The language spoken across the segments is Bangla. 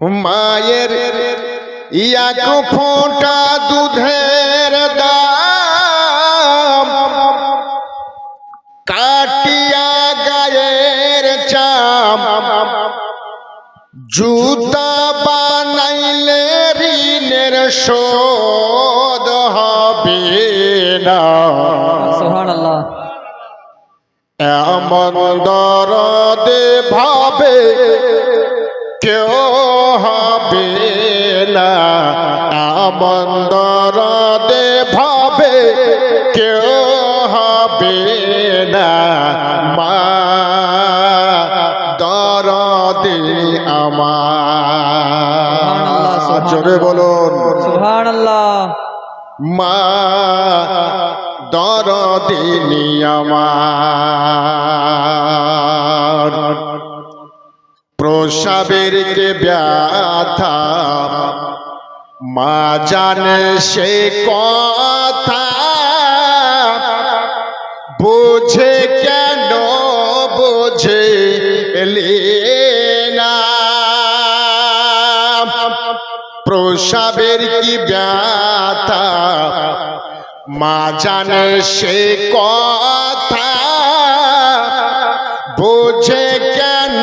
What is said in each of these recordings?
মায়ের এক ফোঁটা দুধের দাম। কাটিয়া গায়ের চাম। জুতা বানাইলে ঋণের শোধ হবে না। এমন দরদে ভাবে কেউ হবে না এমন দরদে ভাবে কেউ হবে না। মা দরদে আমার। জোরে বলুন। মা দরদিনী আমার। প্রসাবের কে ব্যথা। মা জানে সে কথা। বোঝে কেন বোঝে না। প্রসাবের কি ব্যথা? মা জানে সে কথা। বোঝে কেন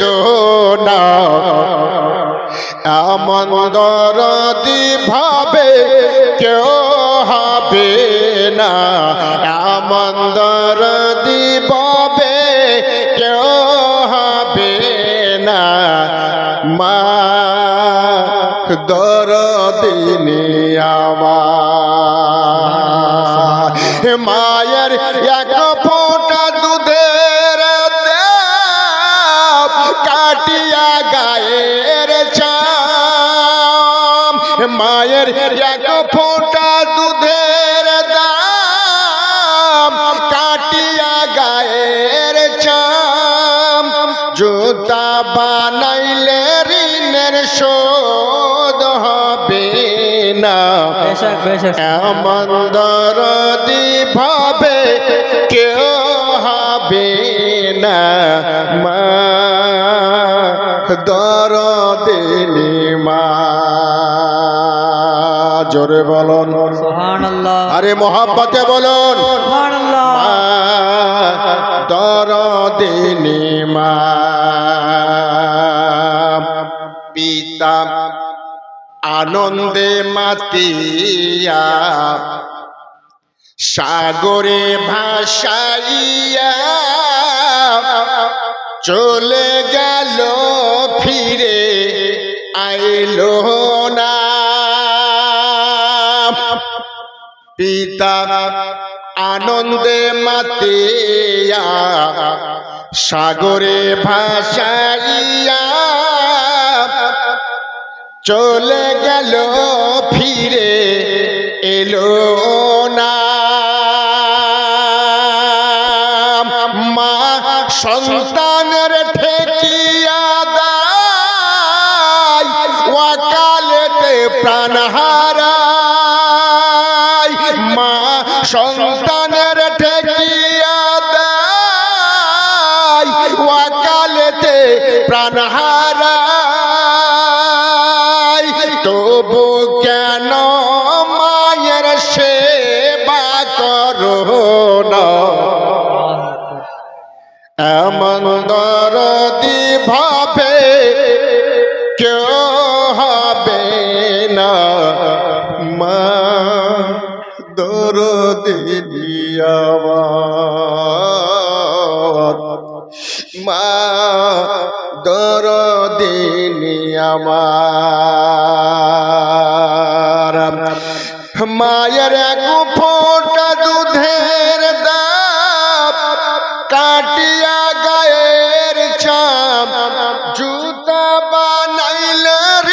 বেদনা এমন দরদি ভাবে কেউ হবে না। এমন দরদি ভাবে কেউ হবে না। মা দরদিনী আমার মায়ের এক বানাইলে ঋণের শোধ হবে না। এমন দরদি ভাবে কেউ হবে না। মা দরদিনী মা জোরে বলুন। আরে মোহাব্বতে বলুন। দরদিনী মা পিতা আনন্দে মাতিয়া সাগরে ভাসাইয়া চলে গেল, ফিরে আইলো না। পিতা আনন্দে মাতিয়া সাগরে ভাসাইয়া চলে গেল ফিরে এলো না। মা সন্তানের ঠেকিয়া দায় মা তবু কেন মায়ের সেবা করো না? এমন দরদি ভাবে কেউ হবে না। মা, দরদি আমার। মা দরদিনী মায়ের এক ফোঁটা দুধের দাপ কাটিয়া গায়ের চাম, জুতা বানাইল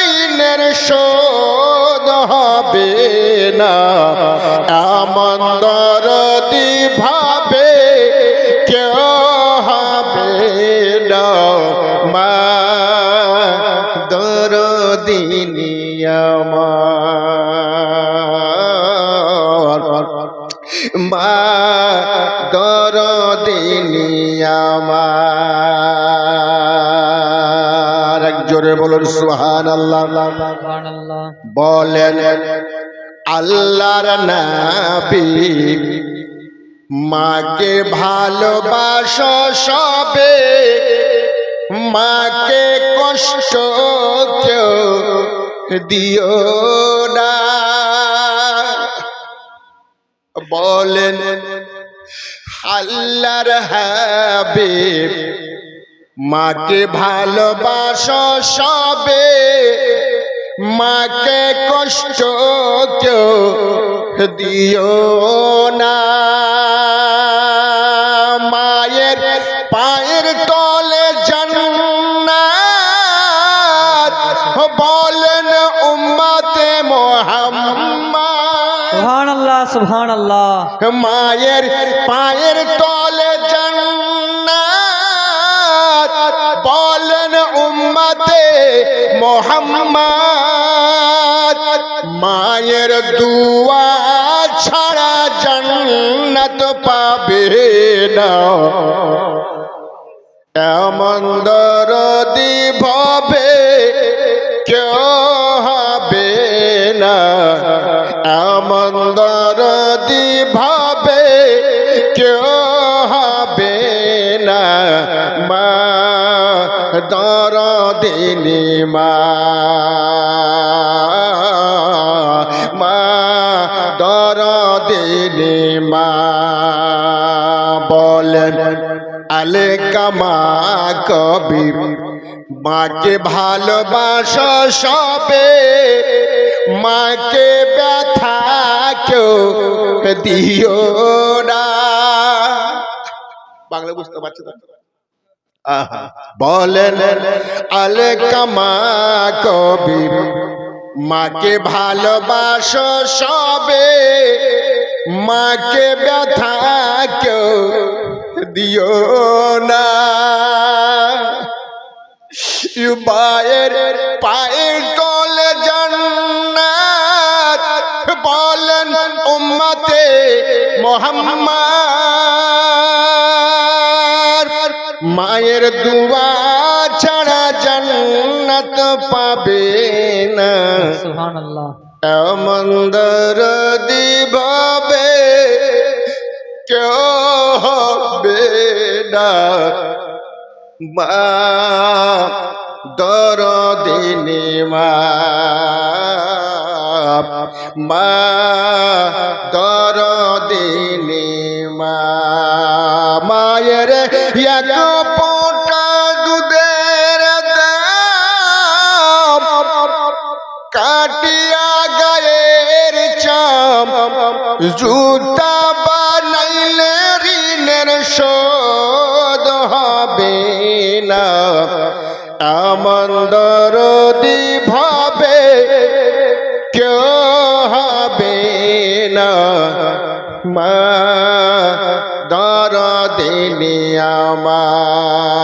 ঋণের শোধ হবে না। এমন দরদি ভাবে কেউ হবে না। মা দরদিনী আমার মা, দরদিনী আমার। জোরে বলুন সুহান আল্লাহ বলেন, আল্লাহর নাবি মাকে ভালোবাস সবে, মাকে কষ্ট দিও না। বলেন আল্লাহর হাবিব মাকে ভালোবাসো সবে মাকে কষ্ট কেউ দিও না। মোহাম্মদ সুবহানাল্লাহ। সুবহানাল্লাহ মায়ের পায়ের তলে জান্নাত বলেন উম্মতে মোহাম্মদ, মায়ের দুয়া ছাড়া জান্নাত পাবে না। এমন দরদি ভবে না, মা দরদিনী মা। মা দরদিনী মা। বলেন আলে কামা কবি মাকে ভালোবাসো সবে, মাকে ব্যথা কেউ দিও না। বাংলা বুঝতে পারছি? আহা। বলেন, আলে কামা কবি মাকে ভালোবাসো সবে, মাকে ব্যথা কেউ দিও না পায়ের পায়ের তলে জান্নাত, বলেন উম্মতে মোহাম্মদ মায়ের দুয়া ছাড়া জান্নাত পাবে না। সুবহানাল্লাহ। এমন দরদি ভাবে কেউ হবে না। মা দরদিনী মা মা দরদিনী মা শোধ হবে না। আমন দরদি ভাবে কেউ হবে না। মা দরদিনী আমার